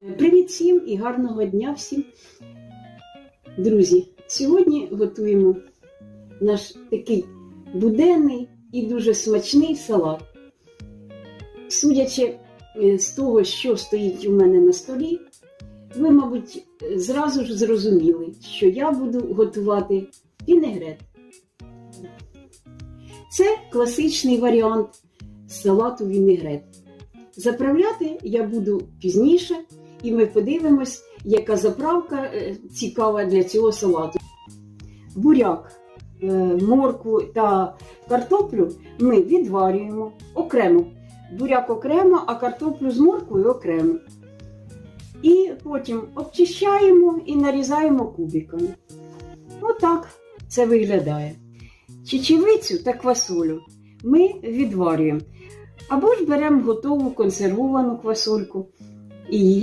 Привіт всім і гарного дня всім. Друзі, сьогодні готуємо наш такий буденний і дуже смачний салат. Судячи е, з того, що стоїть у мене на столі, ви, мабуть, зразу ж зрозуміли, що я буду готувати вінегрет. Це класичний варіант салату вінегрет. Заправляти я буду пізніше, і ми подивимось, яка заправка е, цікава для цього салату. Буряк, е, моркву та картоплю ми відварюємо окремо. Буряк окремо, а картоплю з морквою окремо. І потім обчищаємо і нарізаємо кубиками. Отак це виглядає. Чечевицю та квасолю ми відварюємо. Або ж беремо готову консервовану квасольку і її